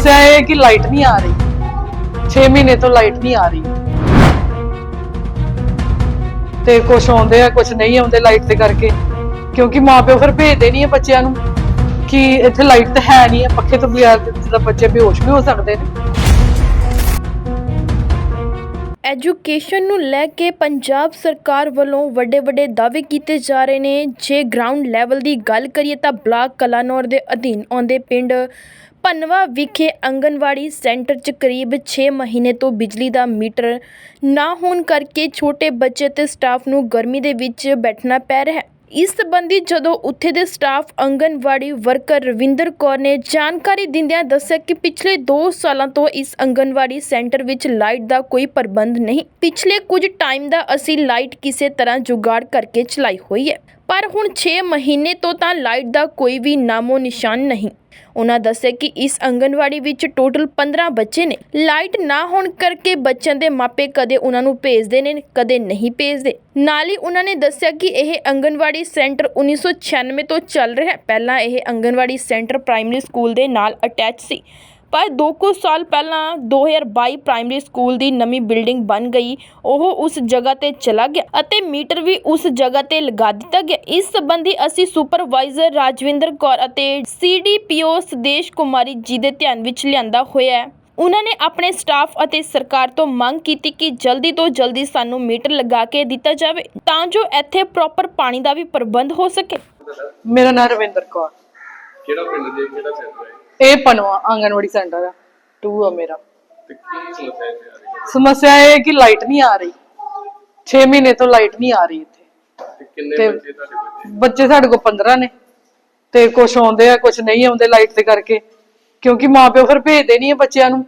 ਸਮੱਸਿਆ ਇਹ ਹੈ ਕਿ ਲਾਈਟ ਨਹੀਂ ਆ ਰਹੀ। 6 ਮਹੀਨੇ ਤੋਂ ਲਾਈਟ ਨਹੀਂ ਆ ਰਹੀ। ਤੇ ਕੁਝ ਆਉਂਦੇ ਆ ਕੁਝ ਨਹੀਂ ਆਉਂਦੇ ਲਾਈਟ ਦੇ ਕਰਕੇ। ਕਿਉਂਕਿ ਮਾਪਿਓ ਫਿਰ ਭੇਜਦੇ ਨਹੀਂ ਆ ਬੱਚਿਆਂ ਨੂੰ ਕਿ ਇੱਥੇ ਲਾਈਟ ਤਾਂ ਹੈ ਨਹੀਂ ਹੈ ਪੱਖੇ ਤੋਂ ਬਗੈਰ ਤਾਂ ਬੱਚੇ ਬੇਹੋਸ਼ ਵੀ ਹੋ ਸਕਦੇ ਨੇ। ਐਜੂਕੇਸ਼ਨ ਨੂੰ ਲੈ ਕੇ ਪੰਜਾਬ ਸਰਕਾਰ ਵੱਲੋਂ ਵੱਡੇ ਵੱਡੇ ਦਾਅਵੇ ਕੀਤੇ ਜਾ ਰਹੇ ਨੇ। ਜੇ ਗਰਾਊਂਡ ਲੈਵਲ ਦੀ ਗੱਲ ਕਰੀਏ ਤਾਂ ਬਲਾਕ ਕਲਾਨੌਰ ਦੇ ਅਧੀਨ ਆਉਂਦੇ ਪਿੰਡ ਪਨਵਾ ਵਿਖੇ ਆਂਗਣਵਾੜੀ ਸੈਂਟਰ 'ਚ ਕਰੀਬ ਛੇ ਮਹੀਨੇ ਤੋਂ ਬਿਜਲੀ ਦਾ ਮੀਟਰ ਨਾ ਹੋਣ ਕਰਕੇ ਛੋਟੇ ਬੱਚੇ ਅਤੇ ਸਟਾਫ ਨੂੰ ਗਰਮੀ ਦੇ ਵਿੱਚ ਬੈਠਣਾ ਪੈ ਰਿਹਾ ਹੈ। ਇਸ ਸਬੰਧੀ ਜਦੋਂ ਉੱਥੇ ਦੇ ਸਟਾਫ ਆਂਗਣਵਾੜੀ ਵਰਕਰ ਰਵਿੰਦਰ ਕੌਰ ਨੇ ਜਾਣਕਾਰੀ ਦਿੰਦਿਆਂ ਦੱਸਿਆ ਕਿ ਪਿਛਲੇ 2 ਸਾਲਾਂ ਤੋਂ ਇਸ ਆਂਗਣਵਾੜੀ ਸੈਂਟਰ ਵਿੱਚ ਲਾਈਟ ਦਾ ਕੋਈ ਪ੍ਰਬੰਧ ਨਹੀਂ। ਪਿਛਲੇ ਕੁਝ ਟਾਈਮ ਦਾ ਅਸੀਂ ਲਾਈਟ ਕਿਸੇ ਤਰ੍ਹਾਂ ਜੁਗਾੜ ਕਰਕੇ ਚਲਾਈ ਹੋਈ ਹੈ। ਪਰ ਹੁਣ 6 ਮਹੀਨੇ ਤੋਂ ਤਾਂ ਲਾਈਟ ਦਾ ਕੋਈ ਵੀ ਨਾਮੋ ਨਿਸ਼ਾਨ ਨਹੀਂ। ਉਹਨਾਂ ਦੱਸਿਆ ਕਿ ਇਸ ਅੰਗਨਵਾੜੀ ਵਿੱਚ ਟੋਟਲ 15 ਬੱਚੇ ਨੇ। ਲਾਈਟ ਨਾ ਹੋਣ ਕਰਕੇ ਬੱਚਿਆਂ ਦੇ ਮਾਪੇ ਕਦੇ ਉਹਨਾਂ ਨੂੰ ਭੇਜਦੇ ਨੇ, ਕਦੇ ਨਹੀਂ ਭੇਜਦੇ। ਨਾਲ ਹੀ ਉਹਨਾਂ ਨੇ ਦੱਸਿਆ ਕਿ ਇਹ ਅੰਗਨਵਾੜੀ ਸੈਂਟਰ 1996 ਤੋਂ ਚੱਲ ਰਿਹਾ ਹੈ। ਪਹਿਲਾਂ ਇਹ ਅੰਗਨਵਾੜੀ ਸੈਂਟਰ ਪ੍ਰਾਇਮਰੀ ਸਕੂਲ ਦੇ ਨਾਲ ਅਟੈਚ ਸੀ। ਪਰ ਦੋ ਕੁ ਸਾਲ ਪਹਿਲਾਂ 2022 ਪ੍ਰਾਇਮਰੀ ਸਕੂਲ ਦੀ ਨਵੀਂ ਬਿਲਡਿੰਗ ਬਣ ਗਈ, ਉਹ ਉਸ ਜਗ੍ਹਾ ਤੇ ਚਲਾ ਗਿਆ ਅਤੇ ਮੀਟਰ ਵੀ ਉਸ ਜਗ੍ਹਾ ਤੇ ਲਗਾ ਦਿੱਤਾ ਗਿਆ। ਇਸ ਸੰਬੰਧੀ ਅਸੀਂ ਸੁਪਰਵਾਈਜ਼ਰ ਰਾਜਵਿੰਦਰ ਕੌਰ ਅਤੇ ਸੀਡੀਪੀਓ ਸੁਦੇਸ਼ ਕੁਮਾਰੀ ਜੀ ਦੇ ਧਿਆਨ ਵਿੱਚ ਲਿਆਂਦਾ ਹੋਇਆ ਹੈ। ਉਹਨਾਂ ਨੇ ਆਪਣੇ ਸਟਾਫ ਅਤੇ ਸਰਕਾਰ ਤੋਂ ਮੰਗ ਕੀਤੀ ਕਿ ਜਲਦੀ ਤੋਂ ਜਲਦੀ ਸਾਨੂੰ ਮੀਟਰ ਲਗਾ ਕੇ ਦਿੱਤਾ ਜਾਵੇ ਤਾਂ ਜੋ ਇੱਥੇ ਪ੍ਰੋਪਰ ਪਾਣੀ ਦਾ ਵੀ ਪ੍ਰਬੰਧ ਹੋ ਸਕੇ। ਮੇਰਾ ਨਾਮ ਰਵਿੰਦਰ ਕੌਰ। ਕਿਹੜਾ ਪਿੰਡ ਦੇ ਕਿਹੜਾ ਸੈਂਟਰ ਹੈ? ਇਹ ਪਨਵਾ ਆਂਗਨਵਾੜੀ ਸੈਂਟਰ ਆ। 2 ਆ ਮੇਰਾ। ਤੇ ਕੀ ਸਮੱਸਿਆ ਇੱਥੇ ਆ ਰਹੀ ਹੈ? ਸਮੱਸਿਆ ਇਹ ਹੈ ਕਿ ਲਾਈਟ ਨਹੀਂ ਆ ਰਹੀ। 6 ਮਹੀਨੇ ਤੋਂ ਲਾਈਟ ਨਹੀਂ ਆ ਰਹੀ ਇੱਥੇ। ਤੇ ਕਿੰਨੇ ਤੇ- ਬੱਚੇ ਤੁਹਾਡੇ ਬੱਚੇ? ਬੱਚੇ ਸਾਡੇ ਕੋਲ 15 ਨੇ। ਤੇ ਕੁਝ ਆਉਂਦੇ ਆ ਕੁਝ ਨਹੀਂ ਆਉਂਦੇ ਲਾਈਟ ਦੇ ਕਰਕੇ। ਕਿਉਂਕਿ ਮਾਪਿਓ ਫਿਰ ਭੇਜਦੇ ਨਹੀਂ ਆ ਬੱਚਿਆਂ ਨੂੰ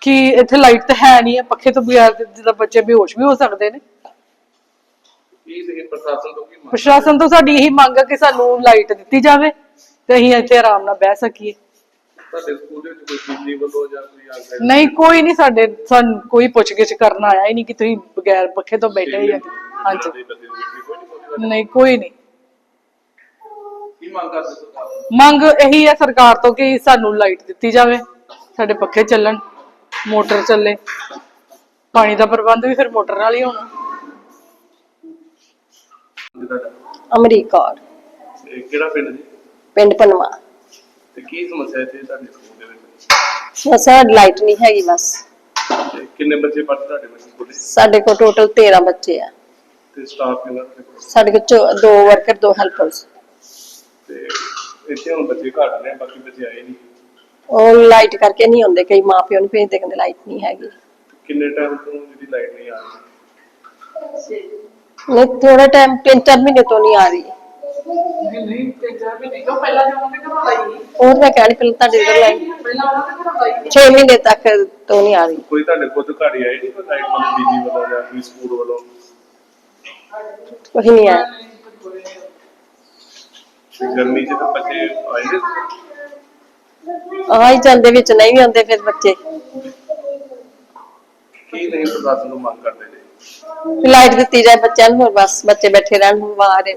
ਕਿ ਇੱਥੇ ਲਾਈਟ ਤਾਂ ਹੈ ਨਹੀਂ ਹੈ ਪੱਖੇ ਤੋਂ ਬਗੈਰ ਤਾਂ ਜਿੱਦਾਂ ਬੱਚੇ ਬੇਹੋਸ਼ ਵੀ ਹੋ ਸਕਦੇ ਨੇ। ਕੀ ਪ੍ਰਸ਼ਾਸਨ ਤੋਂ ਕੀ ਮੰਗ ਪ੍ਰਸ਼ਾਸਨ ਤੋਂ ਸਾਡੀ ਇਹੀ ਮੰਗ ਹੈ ਕਿ ਸਾਨੂੰ ਲਾਈਟ ਦਿੱਤੀ ਜਾਵੇ। ਤੇ ਅਸੀਂ ਇੱਥੇ ਆਰਾਮ ਨਾਲ ਬਹਿ ਸਕੀਏ। ਤੁਹਾਡੇ ਸਕੂਲ ਦੇ ਵਿੱਚ ਕੋਈ ਬਿਜਲੀ ਵੱਲੋਂ ਜਾਂ ਕੋਈ ਆਗਿਆ ਨਹੀਂ ਕੋਈ ਨਹੀਂ ਸਾਡੇ ਸਾਨੂੰ ਕੋਈ ਪੁੱਛਗਿੱਛ ਕਰਨ ਆਇਆ ਹੀ ਨਹੀਂ ਕਿ ਤੁਸੀਂ ਬਗੈਰ ਪੱਖੇ ਤੋਂ ਬੈਠੇ ਜਾਂ ਹਾਂਜੀ। ਨਹੀਂ ਕੋਈ ਨਹੀਂ। ਕੀ ਮੰਗ ਕਰਦੇ ਸਰਕਾਰ ਤੋਂ? ਮੰਗ ਇਹੀ ਹੈ ਸਰਕਾਰ ਤੋਂ ਕਿ ਸਾਨੂੰ ਲਾਈਟ ਦਿੱਤੀ ਜਾਵੇ ਸਾਡੇ ਪੱਖੇ ਚੱਲਣ ਮੋਟਰ ਚੱਲੇ। ਪਾਣੀ ਦਾ ਪ੍ਰਬੰਧ ਵੀ ਫਿਰ ਮੋਟਰ ਨਾਲ ਹੀ ਹੋਣਾ। ਤੁਹਾਡਾ ਅਮਰੀਕ। ਇਹ ਕਿਹੜਾ ਪਿੰਡ ਜੀ? ਪਿੰਡ ਪਨਵਾ। ਤੇ ਕੀ ਸਮੱਸਿਆ ਇੱਥੇ ਤੁਹਾਡੇ ਸਕੂਲ ਦੇ ਵਿੱਚ? ਅਸਾਂ ਲਾਈਟ ਨਹੀਂ ਹੈਗੀ ਬਸ। ਤੇ ਕਿੰਨੇ ਬੱਚੇ ਪੜ੍ਹਦੇ ਤੁਹਾਡੇ ਬੱਚੇ ਸਕੂਲੇ ਸਾਡੇ ਕੋਲ ਟੋਟਲ 13 ਬੱਚੇ ਆ। ਤੇ ਸਟਾਫ ਕਿੰਨਾ ਤੁਹਾਡੇ ਕੋਲ? ਸਾਡੇ ਕੋਲ ਚੋ- ਦੋ ਵਰਕਰ ਦੋ ਹੈਲਪਰਸ ਤੇ ਇੱਥੇ ਹੁਣ ਬੱਚੇ ਘੱਟ ਨੇ ਬਾਕੀ ਬੱਚੇ ਆਏ ਨਹੀਂ। ਉਹ ਲਾਈਟ ਕਰਕੇ ਨਹੀਂ ਆਉਂਦੇ ਕਈ ਮਾਪਿਓ ਨੂੰ ਭੇਜਦੇ ਕਹਿੰਦੇ ਲਾਈਟ ਨਹੀਂ ਹੈਗੀ। ਕਿੰਨੇ ਟਾਈਮ ਤੋਂ ਜਿਹੜੀ ਲਾਈਟ ਨਹੀਂ ਆ ਰਹੀ? ਨਹੀਂ ਥੋੜਾ ਟਾਈਮ ਤਿੰਨ ਚਾਰ ਮਹੀਨੇ ਤੋਂ ਨਹੀਂ ਆ ਰਹੀ। ਨਹੀਂ ਤੇ ਜਾ ਵੀ ਨਹੀਂ। ਉਹ ਪਹਿਲਾਂ ਜਦੋਂ ਦੇ ਘਰੋਂ ਉਹ ਤਾਂ ਮੈਂ ਕਹਿਣੀ ਪਹਿਲਾਂ ਤੁਹਾਡੇ ਇਧਰ ਲਾਈਟ ਪਹਿਲਾਂ ਉਹਨਾਂ ਦੇ ਘਰੋਂ ਆਈ? 6 ਮਹੀਨੇ ਤੱਕ ਤੋਂ ਨਹੀਂ ਆ ਰਹੀ। ਕੋਈ ਤੁਹਾਡੇ ਕੋਲ ਘਰ ਹੀ ਆਏ ਨਹੀਂ ਕੋਈ ਲਾਈਟ ਵਾਲੇ ਬੀਜੀ ਵੱਲੋਂ ਜਾਂ ਕੋਈ ਸਕੂਲ ਵੱਲੋਂ? ਕੋਈ ਨਹੀਂ ਆਇਆ। ਤੇ ਗਰਮੀ ਚ ਤਾਂ ਬੱਚੇ ਆਏ ਨੇ? ਆ ਹੀ ਜਾਂਦੇ ਵਿੱਚ ਨਹੀਂ ਵੀ ਆਉਂਦੇ ਫਿਰ ਬੱਚੇ। ਕੀ ਨਹੀਂ ਪ੍ਰਸ਼ਾਸਨ ਨੂੰ ਮੰਗ ਕਰਦੇ ਨੇ? ਲਾਈਟ ਦਿੱਤੀ ਜਾਏ ਬੱਚਿਆਂ ਨੂੰ ਹੋਰ ਬਸ ਬੱਚੇ ਬੈਠੇ ਰਹਿਣ ਬਾਹਰ।